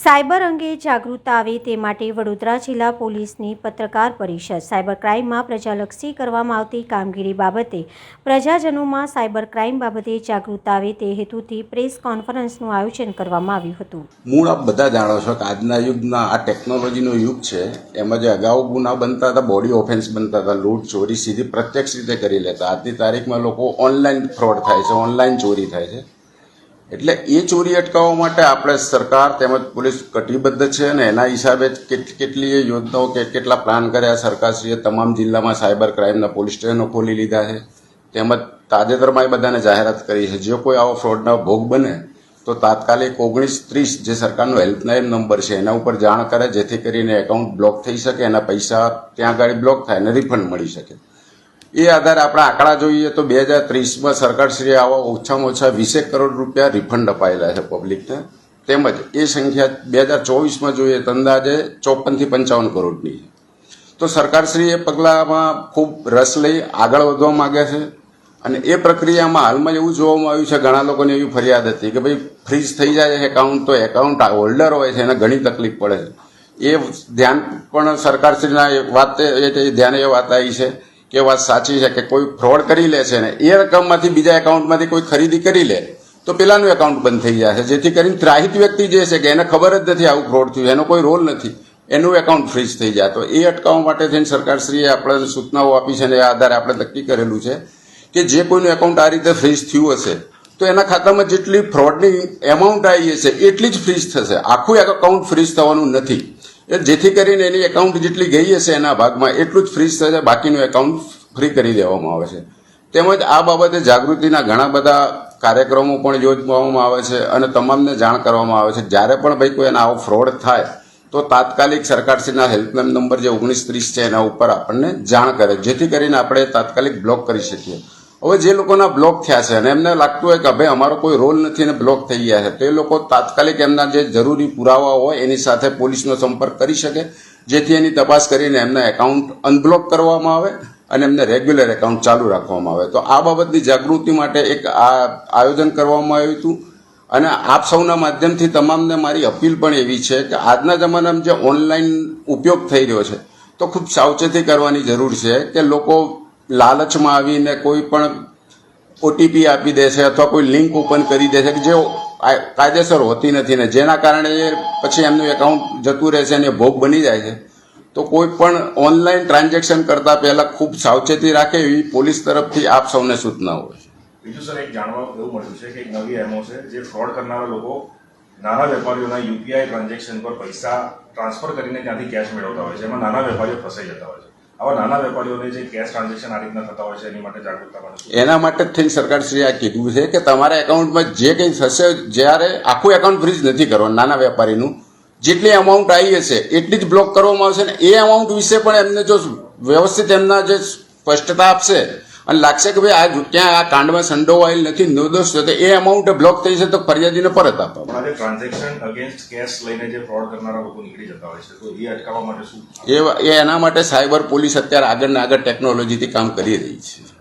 Cyber અંગે જાગૃતતા આવે તે માટે વડોદરા જિલ્લા પોલીસની પત્રકાર પરિષદ સાયબર ક્રાઇમમાં પ્રજાલક્ષી કરવામાં આવતી કામગીરી બાબતે પ્રજાજનોમાં સાયબર ક્રાઇમ બાબતે જાગૃતતા આવે તે હેતુથી પ્રેસ કોન્ફરન્સનું આયોજન કરવામાં આવ્યું હતું. મૂળ આપ બધા જાણો છો કે આજના યુગના આ ટેકનોલોજીનો યુગ છે. એમાં જે અગાઉ ગુના બનતા હતા, બોડી ઓફેન્સ બનતા હતા, લૂંટ, ચોરી સીધી પ્રત્યક્ષ રીતે કરી લેતા. આજની તારીખમાં લોકો ઓનલાઈન ફ્રોડ થાય છે, ઓનલાઈન ચોરી થાય છે. એટલે એ ચોરી અટકાવવા માટે આપણે સરકાર તેમજ પોલીસ કટિબદ્ધ છે અને એના હિસાબે કેટલી કેટ- કેટલીય યોજનાઓ કે કેટલા પ્લાન કર્યા સરકારશ્રીએ તમામ જિલ્લામાં સાયબર ક્રાઇમના પોલીસ સ્ટેશનો ખોલી લીધા છે. તેમજ તાજેતરમાં એ બધાને જાહેરાત કરી છે. જો કોઈ આવો ફ્રોડનો ભોગ બને, તો તાત્કાલિક ઓગણીસ ત્રીસ જે સરકારનો હેલ્પલાઇન નંબર છે, એના ઉપર જાણ કરે, જેથી કરીને એકાઉન્ટ બ્લોક થઈ શકે, એના પૈસા ત્યાં આગળ બ્લોક થાય અને રિફંડ મળી શકે. એ આધારે આપણે આંકડા જોઈએ તો બે હજાર ત્રીસમાં સરકારશ્રીએ આવા ઓછામાં ઓછા વીસેક કરોડ રૂપિયા રિફંડ અપાયેલા છે પબ્લિકને તેમજ એ સંખ્યા બે હજાર ચોવીસમાં જોઈએ તો અંદાજે ચોપનથી પંચાવન કરોડની છે. તો સરકારશ્રી એ પગલામાં ખૂબ રસ લઈ આગળ વધવા માગે છે અને એ પ્રક્રિયામાં હાલમાં એવું જોવામાં આવ્યું છે, ઘણા લોકોને એવી ફરિયાદ હતી કે ભાઈ ફ્રીઝ થઈ જાય એકાઉન્ટ તો એકાઉન્ટ હોલ્ડર હોય છે, એને ઘણી તકલીફ પડે છે. એ ધ્યાન પણ સરકારશ્રીના વાત એ ધ્યાને એ વાત આવી છે. કે વાત સાચી છે કે કોઈ ફ્રોડ કરી લે છે ને, એ રકમમાંથી બીજા એકાઉન્ટમાંથી કોઈ ખરીદી કરી લે, તો પેલાનું એકાઉન્ટ બંધ થઈ જશે જેથી કરીને ત્રાહિત વ્યક્તિ જે છે કે એને ખબર જ નથી આવું ફ્રોડ થયું, એનો કોઈ રોલ નથી, એનું એકાઉન્ટ ફ્રીઝ થઈ જાય. તો એ અટકાવવા માટે થઈને સરકારશ્રીએ આપણે સૂચનાઓ આપી છે અને એ આધારે આપણે નક્કી કરેલું છે કે જે કોઈનું એકાઉન્ટ આ રીતે ફ્રીઝ થયું હશે, તો એના ખાતામાં જેટલી ફ્રોડની એમાઉન્ટ આવી હશે, એટલી જ ફ્રીઝ થશે. આખું એકાઉન્ટ ફ્રીઝ થવાનું નથી. જેથી કરીને એની એકાઉન્ટ જેટલી ગઈ હશે એના ભાગમાં એટલું જ ફ્રી થશે, બાકીનું એકાઉન્ટ ફ્રી કરી દેવામાં આવે છે. તેમજ આ બાબતે જાગૃતિના ઘણા બધા કાર્યક્રમો પણ યોજવામાં આવે છે અને તમામને જાણ કરવામાં આવે છે. જ્યારે પણ ભાઈ કોઈ એના આવો ફ્રોડ થાય, તો તાત્કાલિક સરકારશ્રીના હેલ્પલાઇન નંબર જે ઓગણીસ ત્રીસ છે એના ઉપર આપણને જાણ કરે. જેથી કરીને આપણે તાત્કાલિક બ્લોક કરી શકીએ. હવે જે લોકોના બ્લોક થયા છે અને એમને લાગતું હોય કે ભાઈ અમારો કોઈ રોલ નથી અને બ્લોક થઈ ગયા છે, તે લોકો તાત્કાલિક એમના જે જરૂરી પુરાવા હોય એની સાથે પોલીસનો સંપર્ક કરી શકે, જેથી એની તપાસ કરીને એમના એકાઉન્ટ અનબ્લોક કરવામાં આવે અને એમને રેગ્યુલર એકાઉન્ટ ચાલુ રાખવામાં આવે. તો આ બાબતની જાગૃતિ માટે એક આ આયોજન કરવામાં આવ્યું હતું. અને આપ સૌના માધ્યમથી તમામને મારી અપીલ પણ એવી છે કે આજના જમાનામાં જે ઓનલાઈન ઉપયોગ થઈ રહ્યો છે, તો ખૂબ સાવચેતી કરવાની જરૂર છે કે લોકો લાલચમાં આવીને કોઈ પણ ઓટીપી આપી દેશે અથવા કોઈ લિંક ઓપન કરી દે છે કે જે કાયદેસર હોતી નથી ને જેના કારણે એ પછી એમનું એકાઉન્ટ જતું રહેશે અને ભોગ બની જાય છે. તો કોઈ પણ ઓનલાઈન ટ્રાન્ઝેક્શન કરતા પહેલા ખૂબ સાવચેતી રાખે એવી પોલીસ તરફથી આપ સૌને સૂચનાઓ છે. બીજું સર, એક જાણવા એવું મળ્યું છે કે એક નવી એમઓ છે જે ફ્રોડ કરનારા લોકો નાના વેપારીઓના યુપીઆઈ ટ્રાન્ઝેક્શન પર પૈસા ટ્રાન્સફર કરીને ત્યાંથી કેશ મેળવતા હોય છે. એમાં નાના વેપારીઓ ફસાઈ જતા હોય છે. આવા નાના વેપારીઓને જે કેશ ટ્રાન્ઝેક્શન આ રીતના થતા હોય છે, એની માટે જાગૃતતા એના માટે જ થઈને સરકારશ્રીએ આ કીધું છે કે તમારા એકાઉન્ટમાં જે કંઈ થશે, જ્યારે આખું એકાઉન્ટ ફ્રીજ નથી કરવાનું, નાના વેપારીનું, જેટલી અમાઉન્ટ આવી હશે, એટલી જ બ્લોક કરવામાં આવશે ને એ અમાઉન્ટ વિશે પણ એમને જો વ્યવસ્થિત એમના જે સ્પષ્ટતા આપશે અને લાગશે કે ભાઈ આ ક્યાં આ કાંડમાં સંડોવાયેલ નથી નિર્દોષ છે તો એ અમાઉન્ટ બ્લોક થઈ જશે તો ફરિયાદીને પરત આપવા. ટ્રાન્ઝેક્શન અગેન્સ્ટ કેશ લઈને જે ફ્રોડ કરનારા લોકો નીકળી જતા હોય છે તો એ અટકાવવા માટે શું? એ એ એના માટે સાયબર પોલીસ અત્યારે આગળ ને આગળ ટેકનોલોજીથી કામ કરી રહી છે.